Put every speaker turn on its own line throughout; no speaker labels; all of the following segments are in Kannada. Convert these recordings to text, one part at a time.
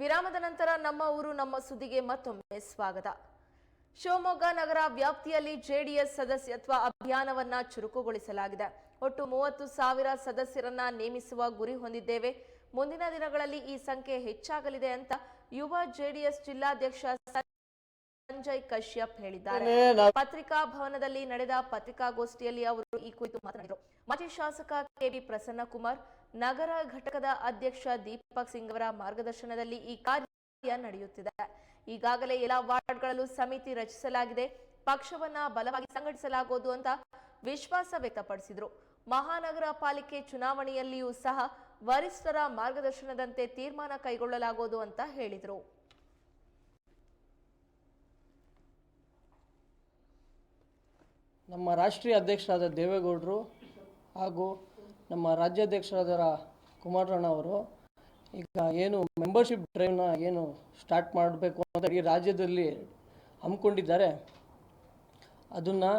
ವಿರಾಮದ ನಂತರ ನಮ್ಮ ಊರು ನಮ್ಮ ಸುದ್ದಿಗೆ ಮತ್ತೊಮ್ಮೆ ಸ್ವಾಗತ. ಶಿವಮೊಗ್ಗ ನಗರ ವ್ಯಾಪ್ತಿಯಲ್ಲಿ ಜೆಡಿಎಸ್ ಸದಸ್ಯತ್ವ ಅಭಿಯಾನವನ್ನ ಚುರುಕುಗೊಳಿಸಲಾಗಿದೆ. ಒಟ್ಟು ಮೂವತ್ತು ಸಾವಿರ ಸದಸ್ಯರನ್ನ ನೇಮಿಸುವ ಗುರಿ ಹೊಂದಿದ್ದೇವೆ. ಮುಂದಿನ ದಿನಗಳಲ್ಲಿ ಈ ಸಂಖ್ಯೆ ಹೆಚ್ಚಾಗಲಿದೆ ಅಂತ ಯುವ ಜೆಡಿಎಸ್ ಜಿಲ್ಲಾಧ್ಯಕ್ಷ ಸಂಜಯ್ ಕಶ್ಯಪ್ ಹೇಳಿದ್ದಾರೆ. ಪತ್ರಿಕಾ ಭವನದಲ್ಲಿ ನಡೆದ ಪತ್ರಿಕಾಗೋಷ್ಠಿಯಲ್ಲಿ ಅವರು ಈ ಕುರಿತು ಮಾತನಾಡಿದರು. ಮಾಜಿ ಶಾಸಕ ಕೆಬಿ ಪ್ರಸನ್ನಕುಮಾರ್ ನಗರ ಘಟಕದ ಅಧ್ಯಕ್ಷ ದೀಪಕ್ ಸಿಂಗ್ ಅವರ ಮಾರ್ಗದರ್ಶನದಲ್ಲಿ ಈ ಕಾರ್ಯ ನಡೆಯುತ್ತಿದೆ. ಈಗಾಗಲೇ ಎಲ್ಲ ವಾರ್ಡ್ಗಳಲ್ಲೂ ಸಮಿತಿ ರಚಿಸಲಾಗಿದೆ. ಪಕ್ಷವನ್ನ ಬಲವಾಗಿ ಸಂಘಟಿಸಲಾಗುವುದು ಅಂತ ವಿಶ್ವಾಸ ವ್ಯಕ್ತಪಡಿಸಿದರು. ಮಹಾನಗರ ಪಾಲಿಕೆ ಚುನಾವಣೆಯಲ್ಲಿಯೂ ಸಹ ವರಿಷ್ಠರ ಮಾರ್ಗದರ್ಶನದಂತೆ ತೀರ್ಮಾನ ಕೈಗೊಳ್ಳಲಾಗುವುದು ಅಂತ ಹೇಳಿದರು.
ನಮ್ಮ ರಾಷ್ಟ್ರೀಯ ಅಧ್ಯಕ್ಷರಾದ ದೇವೇಗೌಡರು ಹಾಗೂ ನಮ್ಮ ರಾಜ್ಯಾಧ್ಯಕ್ಷರಾದ ಕುಮಾರಣ್ಣ ಅವರು, ಈಗ ಏನು ಮೆಂಬರ್ಶಿಪ್ ಡ್ರೈವ್ನ ಏನು ಸ್ಟಾರ್ಟ್ ಮಾಡಬೇಕು ಅಂತ ಈ ರಾಜ್ಯದಲ್ಲಿ ಹಮ್ಮಿಕೊಂಡಿದ್ದಾರೆ. ಅದನ್ನು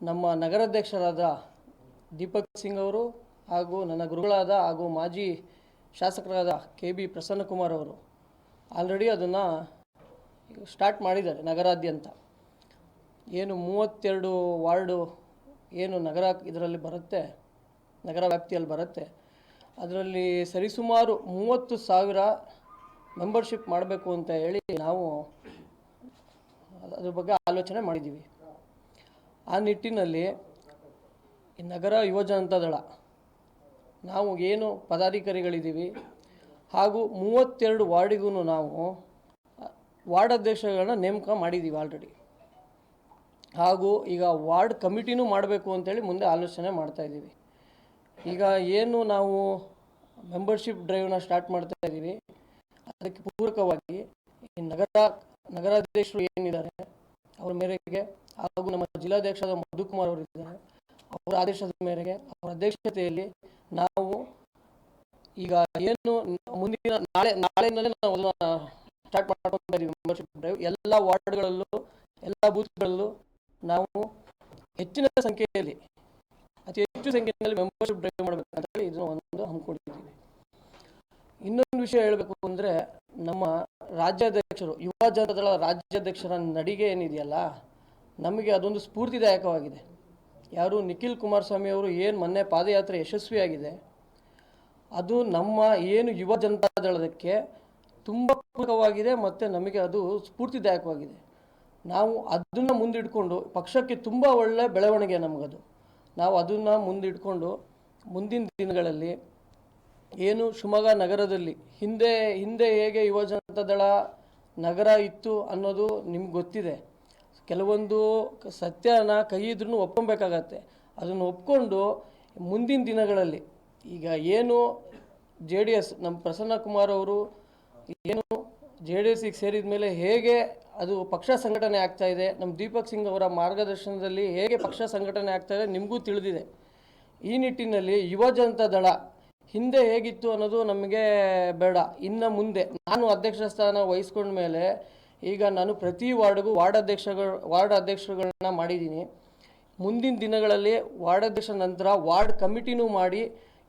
ನಮ್ಮ ನಗರಾಧ್ಯಕ್ಷರಾದ ದೀಪಕ್ ಸಿಂಗ್ ಅವರು ಹಾಗೂ ನನ್ನ ಗುರುಗಳಾದ ಹಾಗೂ ಮಾಜಿ ಶಾಸಕರಾದ ಕೆ ಬಿ ಪ್ರಸನ್ನಕುಮಾರ್ ಅವರು ಆಲ್ರೆಡಿ ಅದನ್ನು ಸ್ಟಾರ್ಟ್ ಮಾಡಿದ್ದಾರೆ ನಗರಾದ್ಯಂತ. ಏನು ಮೂವತ್ತೆರಡು ವಾರ್ಡು ಏನು ನಗರ ಇದರಲ್ಲಿ ಬರುತ್ತೆ ನಗರ ವ್ಯಾಪ್ತಿಯಲ್ಲಿ ಬರುತ್ತೆ. ಅದರಲ್ಲಿ ಸರಿಸುಮಾರು ಮೂವತ್ತು ಸಾವಿರ ಮೆಂಬರ್ಶಿಪ್ ಮಾಡಬೇಕು ಅಂತ ಹೇಳಿ ನಾವು ಅದ್ರ ಬಗ್ಗೆ ಆಲೋಚನೆ ಮಾಡಿದ್ದೀವಿ. ಆ ನಿಟ್ಟಿನಲ್ಲಿ ಈ ನಗರ ಯುವಜನತಾ ದಳ ನಾವು ಏನು ಪದಾಧಿಕಾರಿಗಳಿದ್ದೀವಿ ಹಾಗೂ ಮೂವತ್ತೆರಡು ವಾರ್ಡಿಗೂ ನಾವು ವಾರ್ಡ್ ಅಧ್ಯಕ್ಷಗಳನ್ನ ನೇಮಕ ಮಾಡಿದ್ದೀವಿ ಆಲ್ರೆಡಿ. ಹಾಗೂ ಈಗ ವಾರ್ಡ್ ಕಮಿಟಿನೂ ಮಾಡಬೇಕು ಅಂತೇಳಿ ಮುಂದೆ ಆಲೋಚನೆ ಮಾಡ್ತಾ ಇದ್ದೀವಿ. ಈಗ ಏನು ನಾವು ಮೆಂಬರ್ಶಿಪ್ ಡ್ರೈವ್ನ ಸ್ಟಾರ್ಟ್ ಮಾಡ್ತಾ ಇದ್ದೀವಿ. ಅದಕ್ಕೆ ಪೂರಕವಾಗಿ ಈ ನಗರ, ನಗರಾಧ್ಯಕ್ಷರು ಏನಿದ್ದಾರೆ, ಅವರ ಮೇರೆಗೆ ಹಾಗೂ ನಮ್ಮ ಜಿಲ್ಲಾಧ್ಯಕ್ಷರಾದ ಮಧುಕುಮಾರ್ ಅವರು ಇದ್ದಾರೆ. ಅವರ ಆದೇಶದ ಮೇರೆಗೆ, ಅವರ ಅಧ್ಯಕ್ಷತೆಯಲ್ಲಿ ನಾವು ಈಗ ಏನು ಮುಂದಿನ ನಾಳೆ, ನಾಳೆಯಿಂದಲೇ ನಾವು ಅದನ್ನು ಸ್ಟಾರ್ಟ್ ಮಾಡ್ಕೊತಾ ಇದ್ದೀವಿ ಮೆಂಬರ್ಶಿಪ್ ಡ್ರೈವ್ ಎಲ್ಲ ವಾರ್ಡ್ಗಳಲ್ಲೂ, ಎಲ್ಲ ಬೂತ್ಗಳಲ್ಲೂ ನಾವು ಹೆಚ್ಚಿನ ಸಂಖ್ಯೆಯಲ್ಲಿ ಹೆಚ್ಚು ಸಂಖ್ಯೆಯಲ್ಲಿ ಮೆಂಬರ್ಶಿಪ್ ಡ್ರೈವ್ ಮಾಡಬೇಕಂತ ಹೇಳಿ ಇದನ್ನು ಒಂದು ಹಮ್ಮಿಕೊಂಡಿದ್ದೀವಿ ಇನ್ನೊಂದು ವಿಷಯ ಹೇಳಬೇಕು ಅಂದರೆ ನಮ್ಮ ರಾಜ್ಯಾಧ್ಯಕ್ಷರು, ಯುವ ಜನತಾದಳ ರಾಜ್ಯಾಧ್ಯಕ್ಷರ ನಡಿಗೆ ಏನಿದೆಯಲ್ಲ, ನಮಗೆ ಅದೊಂದು ಸ್ಫೂರ್ತಿದಾಯಕವಾಗಿದೆ. ಯಾರು ನಿಖಿಲ್ ಕುಮಾರಸ್ವಾಮಿ ಅವರು ಏನು ಮೊನ್ನೆ ಪಾದಯಾತ್ರೆ ಯಶಸ್ವಿಯಾಗಿದೆ, ಅದು ನಮ್ಮ ಏನು ಯುವ ಜನತಾದಳದಕ್ಕೆ ತುಂಬ ಪೂರಕವಾಗಿದೆ ಮತ್ತು ನಮಗೆ ಅದು ಸ್ಫೂರ್ತಿದಾಯಕವಾಗಿದೆ. ನಾವು ಅದನ್ನು ಮುಂದಿಟ್ಕೊಂಡು ಪಕ್ಷಕ್ಕೆ ತುಂಬ ಒಳ್ಳೆಯ ಬೆಳವಣಿಗೆ ನಮಗದು. ನಾವು ಅದನ್ನು ಮುಂದಿಟ್ಕೊಂಡು ಮುಂದಿನ ದಿನಗಳಲ್ಲಿ ಏನು ಶಿವಮೊಗ್ಗ ನಗರದಲ್ಲಿ ಹಿಂದೆ ಹಿಂದೆ ಹೇಗೆ ಯುವ ನಗರ ಇತ್ತು ಅನ್ನೋದು ನಿಮ್ಗೆ ಗೊತ್ತಿದೆ. ಕೆಲವೊಂದು ಸತ್ಯನ ಕೈ ಇದ್ರೂ ಒಪ್ಕೊಬೇಕಾಗತ್ತೆ. ಅದನ್ನು ಒಪ್ಕೊಂಡು ಮುಂದಿನ ದಿನಗಳಲ್ಲಿ ಈಗ ಏನು ಜೆ ಡಿ ಎಸ್ ನಮ್ಮ ಪ್ರಸನ್ನ ಕುಮಾರ್ ಅವರು ಏನು ಜೆ ಡಿ ಎಸ್ಗೆ ಸೇರಿದ ಮೇಲೆ ಹೇಗೆ ಅದು ಪಕ್ಷ ಸಂಘಟನೆ ಆಗ್ತಾ ಇದೆ ನಮ್ಮ ದೀಪಕ್ ಸಿಂಗ್ ಅವರ ಮಾರ್ಗದರ್ಶನದಲ್ಲಿ ಹೇಗೆ ಪಕ್ಷ ಸಂಘಟನೆ ಆಗ್ತಾ ಇದೆ ನಿಮಗೂ ತಿಳಿದಿದೆ. ಈ ನಿಟ್ಟಿನಲ್ಲಿ ಯುವ ಜನತಾ ದಳ ಹಿಂದೆ ಹೇಗಿತ್ತು ಅನ್ನೋದು ನಮಗೆ ಬೇಡ. ಇನ್ನು ಮುಂದೆ ನಾನು ಅಧ್ಯಕ್ಷ ಸ್ಥಾನ ವಹಿಸ್ಕೊಂಡ ಮೇಲೆ ಈಗ ನಾನು ಪ್ರತಿ ವಾರ್ಡ್ಗೂ ವಾರ್ಡ್ ಅಧ್ಯಕ್ಷಗಳು, ವಾರ್ಡ್ ಅಧ್ಯಕ್ಷರುಗಳನ್ನ ಮಾಡಿದ್ದೀನಿ. ಮುಂದಿನ ದಿನಗಳಲ್ಲಿ ವಾರ್ಡ್ ಅಧ್ಯಕ್ಷ ನಂತರ ವಾರ್ಡ್ ಕಮಿಟಿನೂ ಮಾಡಿ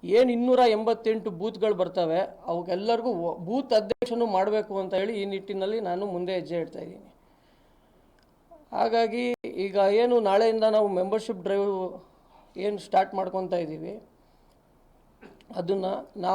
ಏನು ಇನ್ನೂರ ಎಂಬತ್ತೆಂಟು ಬೂತ್ಗಳು ಬರ್ತವೆ ಅವಕ್ಕೆಲ್ಲರಿಗೂ ಬೂತ್ ಅಧ್ಯಕ್ಷನೂ ಮಾಡಬೇಕು ಅಂತ ಹೇಳಿ ಈ ನಿಟ್ಟಿನಲ್ಲಿ ನಾನು ಮುಂದೆ ಹೆಜ್ಜೆ ಇಡ್ತಾ ಇದ್ದೀನಿ. ಹಾಗಾಗಿ ಈಗ ಏನು ನಾಳೆಯಿಂದ ನಾವು ಮೆಂಬರ್ಶಿಪ್ ಡ್ರೈವ್ ಏನು ಸ್ಟಾರ್ಟ್ ಮಾಡ್ಕೊತಾ ಇದ್ದೀವಿ ಅದನ್ನು ನಾವು